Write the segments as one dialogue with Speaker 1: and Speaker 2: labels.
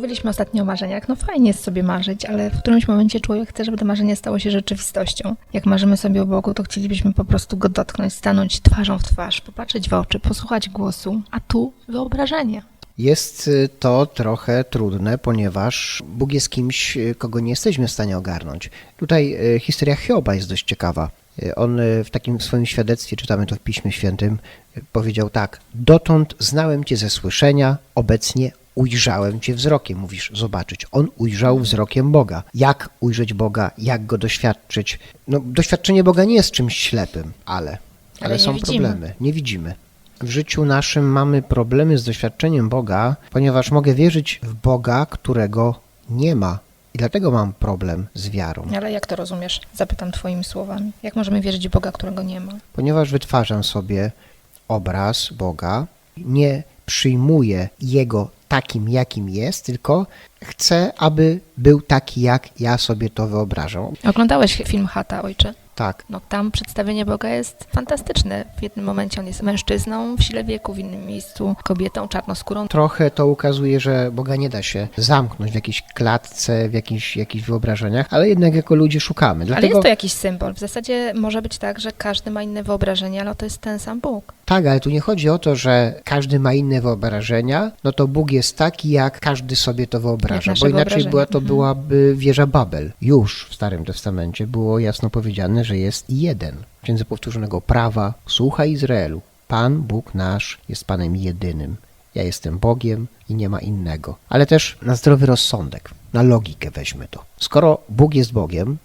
Speaker 1: Mówiliśmy ostatnio o marzeniach. No fajnie jest sobie marzyć, ale w którymś momencie człowiek chce, żeby to marzenie stało się rzeczywistością. Jak marzymy sobie o Bogu, to chcielibyśmy po prostu go dotknąć, stanąć twarzą w twarz, popatrzeć w oczy, posłuchać głosu, a tu wyobrażenie.
Speaker 2: Jest y, to trochę trudne, ponieważ Bóg jest kimś, y, kogo nie jesteśmy w stanie ogarnąć. Tutaj y, historia Hioba jest dość ciekawa. On w takim swoim świadectwie, czytamy to w Piśmie Świętym, powiedział tak: Dotąd znałem Cię ze słyszenia, obecnie ujrzałem Cię wzrokiem. Mówisz, zobaczyć. On ujrzał wzrokiem Boga. Jak ujrzeć Boga, jak go doświadczyć? No, doświadczenie Boga nie jest czymś ślepym, ale, ale,
Speaker 1: Ale
Speaker 2: są
Speaker 1: widzimy.
Speaker 2: problemy. Nie widzimy. W życiu naszym mamy problemy z doświadczeniem Boga, ponieważ mogę wierzyć w Boga, którego nie ma. I dlatego mam problem z wiarą.
Speaker 1: Ale jak to rozumiesz? Zapytam twoimi słowami. Jak możemy wierzyć w Boga, którego nie ma?
Speaker 2: Ponieważ wytwarzam sobie obraz Boga, nie przyjmuję Jego takim, jakim jest, tylko chcę, aby był taki, jak ja sobie to wyobrażam.
Speaker 1: Oglądałeś film Chata, ojcze?
Speaker 2: Tak,
Speaker 1: No tam przedstawienie Boga jest fantastyczne. W jednym momencie on jest mężczyzną w sile wieku, w innym miejscu kobietą czarnoskórą.
Speaker 2: trochę to ukazuje, że Boga nie da się zamknąć w jakiejś klatce, w jakichś, jakichś wyobrażeniach, ale jednak jako ludzie szukamy.
Speaker 1: Ale
Speaker 2: Dlatego...
Speaker 1: jest to jakiś symbol. W zasadzie może być tak, że każdy ma inne wyobrażenie, ale to jest ten sam Bóg.
Speaker 2: Tak, ale tu nie chodzi o to, że każdy ma inne wyobrażenia, no to Bóg jest taki, jak każdy sobie to wyobraża, bo inaczej była, to
Speaker 1: Mhm.
Speaker 2: byłaby wieża Babel. Już w Starym Testamencie było jasno powiedziane, że jest jeden. W Księdze Powtórzonego Prawa, słuchaj Izraelu, Pan Bóg nasz jest Panem jedynym. Ja jestem Bogiem i nie ma innego. Ale też na zdrowy rozsądek, na logikę weźmy to. Skoro Bóg jest Bogiem,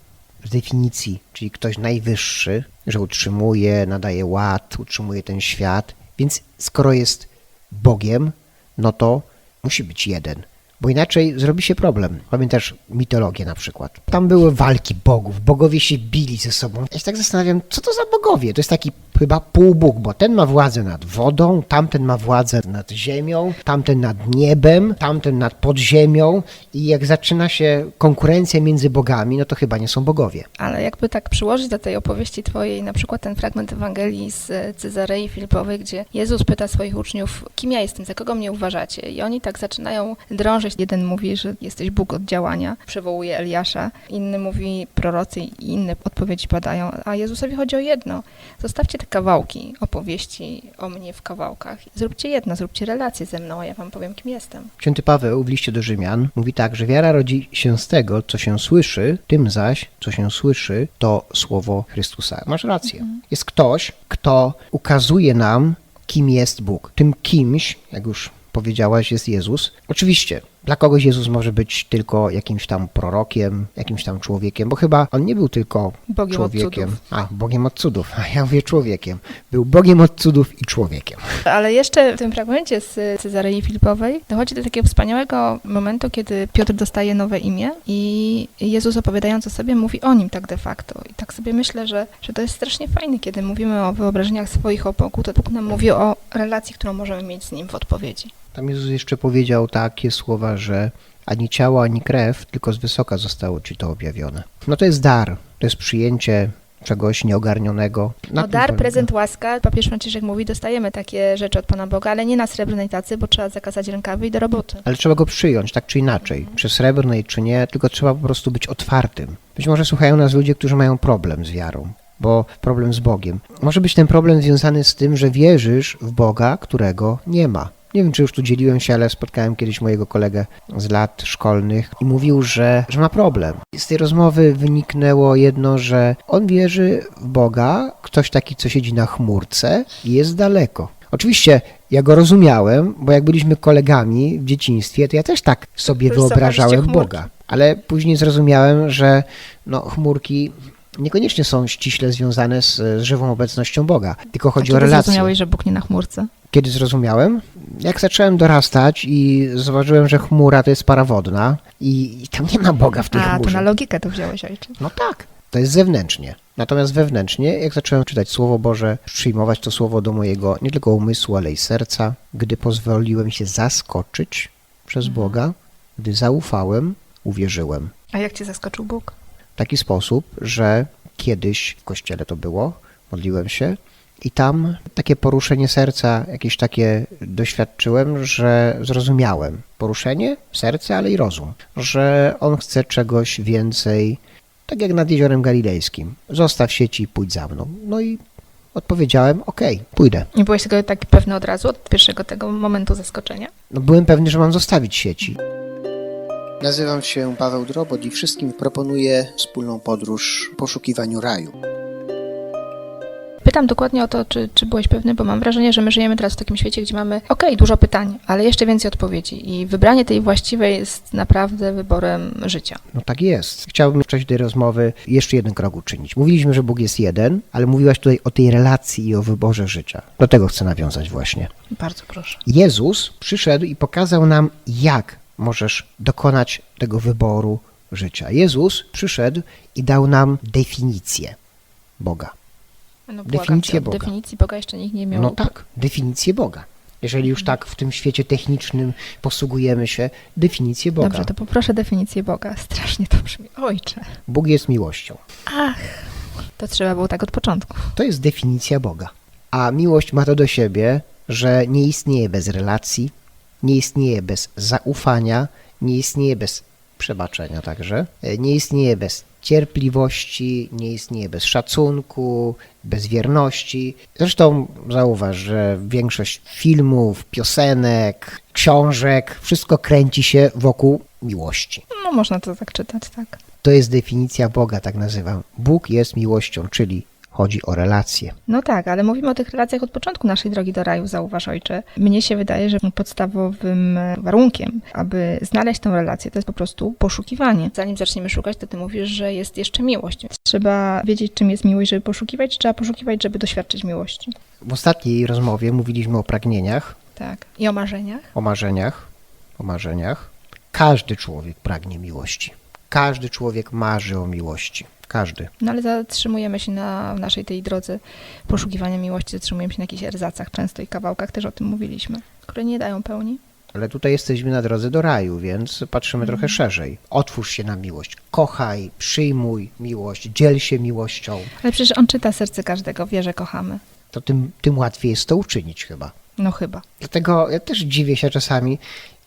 Speaker 2: z definicji, czyli ktoś najwyższy, że utrzymuje, nadaje ład, utrzymuje ten świat. Więc skoro jest Bogiem, no to musi być jeden. Bo inaczej zrobi się problem. Pamiętasz mitologię na przykład. Tam były walki bogów, bogowie się bili ze sobą. Ja się tak zastanawiam, co to za bogowie? To jest taki chyba półbóg, bo ten ma władzę nad wodą, tamten ma władzę nad ziemią, tamten nad niebem, tamten nad podziemią i jak zaczyna się konkurencja między bogami, no to chyba nie są bogowie.
Speaker 1: Ale jakby tak przyłożyć do tej opowieści twojej na przykład ten fragment Ewangelii z Cezarei Filipowej, gdzie Jezus pyta swoich uczniów, kim ja jestem, za kogo mnie uważacie? I oni tak zaczynają drążyć. Jeden mówi, że jesteś Bóg od działania, przywołuje Eliasza, inny mówi prorocy i inne odpowiedzi padają, a Jezusowi chodzi o jedno. Zostawcie te kawałki opowieści o mnie w kawałkach. Zróbcie jedno, zróbcie relację ze mną, a ja wam powiem, kim jestem.
Speaker 2: Święty Paweł w liście do Rzymian mówi tak, że wiara rodzi się z tego, co się słyszy, tym zaś, co się słyszy, to słowo Chrystusa. Masz rację. Jest ktoś, kto ukazuje nam, kim jest Bóg. Tym kimś, jak już powiedziałaś, jest Jezus. Oczywiście, dla kogoś Jezus może być tylko jakimś tam prorokiem, jakimś tam człowiekiem, bo chyba on nie był tylko
Speaker 1: Bogiem od
Speaker 2: człowiekiem.
Speaker 1: cudów.
Speaker 2: A, Bogiem od cudów. A ja mówię człowiekiem. Był Bogiem od cudów i człowiekiem.
Speaker 1: Ale jeszcze w tym fragmencie z Cezarei Filipowej dochodzi do takiego wspaniałego momentu, kiedy Piotr dostaje nowe imię i Jezus opowiadając o sobie mówi o nim tak de facto. I tak sobie myślę, że, że to jest strasznie fajne, kiedy mówimy o wyobrażeniach swoich o Bogu, to Bóg nam mówi o relacji, którą możemy mieć z Nim w odpowiedzi.
Speaker 2: Tam Jezus jeszcze powiedział takie słowa, że ani ciało, ani krew, tylko z wysoka zostało ci to objawione. No to jest dar, to jest przyjęcie czegoś nieogarnionego. Na
Speaker 1: No dar, prezent, łaska. Papież Franciszek mówi, dostajemy takie rzeczy od Pana Boga, ale nie na srebrnej tacy, bo trzeba zakazać rękawy i do roboty.
Speaker 2: Ale trzeba go przyjąć, tak czy inaczej, czy srebrnej, czy nie, tylko trzeba po prostu być otwartym. Być może słuchają nas ludzie, którzy mają problem z wiarą, bo problem z Bogiem. Może być ten problem związany z tym, że wierzysz w Boga, którego nie ma. Nie wiem, czy już tu dzieliłem się, ale spotkałem kiedyś mojego kolegę z lat szkolnych i mówił, że, że ma problem. Z tej rozmowy wyniknęło jedno, że on wierzy w Boga, ktoś taki, co siedzi na chmurce i jest daleko. Oczywiście ja go rozumiałem, bo jak byliśmy kolegami w dzieciństwie, to ja też tak sobie wyobrażałem. Boga. Ale później zrozumiałem, że no, chmurki niekoniecznie są ściśle związane z, z żywą obecnością Boga, tylko chodzi
Speaker 1: A
Speaker 2: o
Speaker 1: kiedy
Speaker 2: relację.
Speaker 1: zrozumiałeś, że Bóg nie na chmurce?
Speaker 2: Kiedy zrozumiałem? Jak zacząłem dorastać i zauważyłem, że chmura to jest para wodna i, i tam nie ma Boga w tej
Speaker 1: A, to
Speaker 2: chmurze.
Speaker 1: na logikę to wziąłeś, ojcze.
Speaker 2: No tak, to jest zewnętrznie. Natomiast wewnętrznie, jak zacząłem czytać Słowo Boże, przyjmować to Słowo do mojego nie tylko umysłu, ale i serca, gdy pozwoliłem się zaskoczyć przez
Speaker 1: Mhm.
Speaker 2: Boga, gdy zaufałem, uwierzyłem.
Speaker 1: A jak cię zaskoczył Bóg?
Speaker 2: W taki sposób, że kiedyś w kościele to było, modliłem się I tam takie poruszenie serca, jakieś takie doświadczyłem, że zrozumiałem. Poruszenie serca, ale i rozum, że on chce czegoś więcej, tak jak nad jeziorem galilejskim. Zostaw sieci i pójdź za mną. No i odpowiedziałem, okej, pójdę.
Speaker 1: Nie byłeś tego taki pewny od razu, od pierwszego tego momentu zaskoczenia?
Speaker 2: No, byłem pewny, że mam zostawić sieci. Nazywam się Paweł Drobot i wszystkim proponuję wspólną podróż w poszukiwaniu raju.
Speaker 1: Pytam dokładnie o to, czy, czy byłeś pewny, bo mam wrażenie, że my żyjemy teraz w takim świecie, gdzie mamy, okej, dużo pytań, ale jeszcze więcej odpowiedzi i wybranie tej właściwej jest naprawdę wyborem życia.
Speaker 2: No tak jest. Chciałbym w czasie tej rozmowy jeszcze jeden krok uczynić. Mówiliśmy, że Bóg jest jeden, ale mówiłaś tutaj o tej relacji i o wyborze życia. Do tego chcę nawiązać właśnie.
Speaker 1: Bardzo proszę.
Speaker 2: Jezus przyszedł i pokazał nam, jak możesz dokonać tego wyboru życia. Jezus przyszedł i dał nam definicję Boga.
Speaker 1: No,
Speaker 2: Definicję Boga.
Speaker 1: Definicji Boga jeszcze nikt nie miał.
Speaker 2: No tak, definicję Boga. Jeżeli już tak w tym świecie technicznym posługujemy się, definicję Boga.
Speaker 1: Dobrze, to poproszę definicję Boga. Strasznie to brzmi. Ojcze.
Speaker 2: Bóg jest miłością.
Speaker 1: Ach, to trzeba było tak od początku.
Speaker 2: To jest definicja Boga. A miłość ma to do siebie, że nie istnieje bez relacji, nie istnieje bez zaufania, nie istnieje bez przebaczenia także, e, nie istnieje bez cierpliwości, nie istnieje bez szacunku, bez wierności. Zresztą zauważ, że większość filmów, piosenek, książek, wszystko kręci się wokół miłości.
Speaker 1: No można to tak czytać, tak.
Speaker 2: To jest definicja Boga, tak nazywam. Bóg jest miłością, czyli chodzi o relacje.
Speaker 1: No tak, ale mówimy o tych relacjach od początku naszej drogi do raju, zauważ ojcze. Mnie się wydaje, że podstawowym warunkiem, aby znaleźć tę relację, to jest po prostu poszukiwanie. Zanim zaczniemy szukać, to ty mówisz, że jest jeszcze miłość. Więc Trzeba wiedzieć, czym jest miłość, żeby poszukiwać, czy trzeba poszukiwać, żeby doświadczyć miłości.
Speaker 2: W ostatniej rozmowie mówiliśmy o pragnieniach,
Speaker 1: Tak. I o marzeniach.
Speaker 2: o marzeniach, o marzeniach. Każdy człowiek pragnie miłości. Każdy człowiek marzy o miłości. Każdy.
Speaker 1: No ale zatrzymujemy się na naszej tej drodze poszukiwania miłości, zatrzymujemy się na jakichś erzacach często i kawałkach, też o tym mówiliśmy, które nie dają pełni.
Speaker 2: Ale tutaj jesteśmy na drodze do raju, więc patrzymy
Speaker 1: Mhm.
Speaker 2: trochę szerzej. Otwórz się na miłość. Kochaj, przyjmuj miłość, dziel się miłością.
Speaker 1: Ale przecież on czyta serce każdego, wie, że kochamy.
Speaker 2: To tym, tym łatwiej jest to uczynić chyba.
Speaker 1: No chyba.
Speaker 2: Dlatego ja też dziwię się czasami,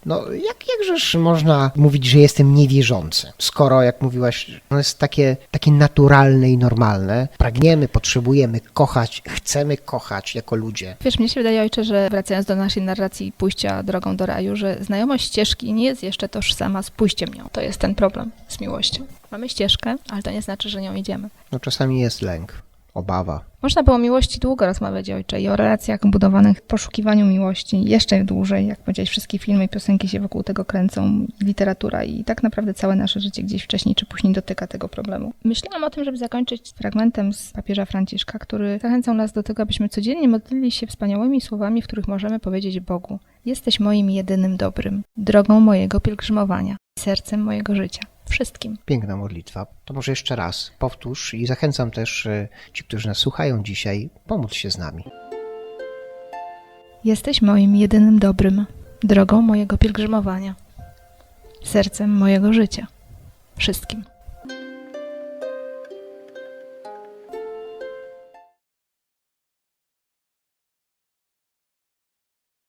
Speaker 2: no jak, jakżeż można mówić, że jestem niewierzący, skoro, jak mówiłaś, ono jest takie, takie naturalne i normalne. Pragniemy, potrzebujemy kochać, chcemy kochać jako ludzie.
Speaker 1: Wiesz, mnie się wydaje, ojcze, że wracając do naszej narracji pójścia drogą do raju, że znajomość ścieżki nie jest jeszcze tożsama z pójściem nią. To jest ten problem z miłością. Mamy ścieżkę, ale to nie znaczy, że nią idziemy.
Speaker 2: No czasami jest lęk, obawa.
Speaker 1: Można było o miłości długo rozmawiać, ojcze, i o relacjach budowanych w poszukiwaniu miłości jeszcze dłużej. Jak powiedziałeś, wszystkie filmy i piosenki się wokół tego kręcą, literatura i tak naprawdę całe nasze życie gdzieś wcześniej czy później dotyka tego problemu. Myślałam o tym, żeby zakończyć fragmentem z papieża Franciszka, który zachęcał nas do tego, abyśmy codziennie modlili się wspaniałymi słowami, w których możemy powiedzieć Bogu: Jesteś moim jedynym dobrym, drogą mojego pielgrzymowania, sercem mojego życia, wszystkim.
Speaker 2: Piękna modlitwa. To może jeszcze raz powtórz i zachęcam też e, ci, którzy nas słuchają dzisiaj, pomóc się z nami.
Speaker 1: Jesteś moim jedynym dobrym, drogą mojego pielgrzymowania, sercem mojego życia, wszystkim.